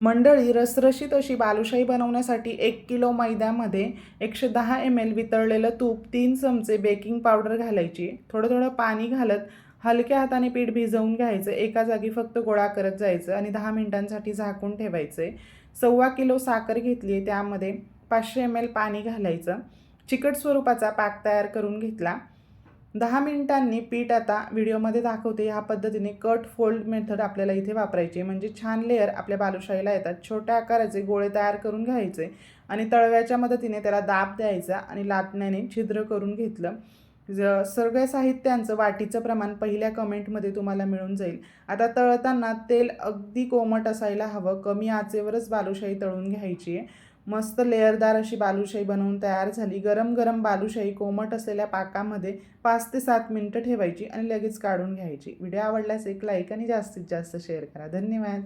मंडळी रसरशीत अशी बालुशाही बनवण्यासाठी एक किलो मैद्यामध्ये एकशे दहा एम एल वितळलेलं तूप तीन चमचे बेकिंग पावडर घालायची. थोडं थोडं पाणी घालत हलक्या हाताने पीठ भिजवून घ्यायचं. एका जागी फक्त गोळा करत जायचं आणि दहा मिनिटांसाठी झाकून ठेवायचं. आहे सव्वा किलो साखर घेतली आहे त्यामध्ये पाचशे एम एल पाणी घालायचं. चिकट स्वरूपाचा पाक तयार करून घेतला. दहा मिनिटांनी पीठ आता व्हिडिओमध्ये दाखवते. ह्या पद्धतीने कट फोल्ड मेथड आपल्याला इथे वापरायची म्हणजे छान लेअर आपल्या बालुशाहीला येतात. छोट्या आकाराचे गोळे तयार करून घ्यायचे आणि तळव्याच्या मदतीने त्याला दाब द्यायचा आणि लाटण्याने छिद्र करून घेतलं. ज सगळ्या साहित्यांचं वाटीचं प्रमाण पहिल्या कमेंटमध्ये तुम्हाला मिळून जाईल. आता तळताना तेल अगदी कोमट असायला हवं. कमी आचेवरच बालुशाही तळून घ्यायची आहे. मस्त लेअरदार अशी बालुशाही बनवून तयार झाली. गरम गरम बालुशाही कोमट असलेल्या पाकामध्ये पाच ते सात मिनटं ठेवायची आणि लगेच काढून घ्यायची. व्हिडिओ आवडल्यास एक लाईक आणि जास्तीत जास्त शेअर करा. धन्यवाद.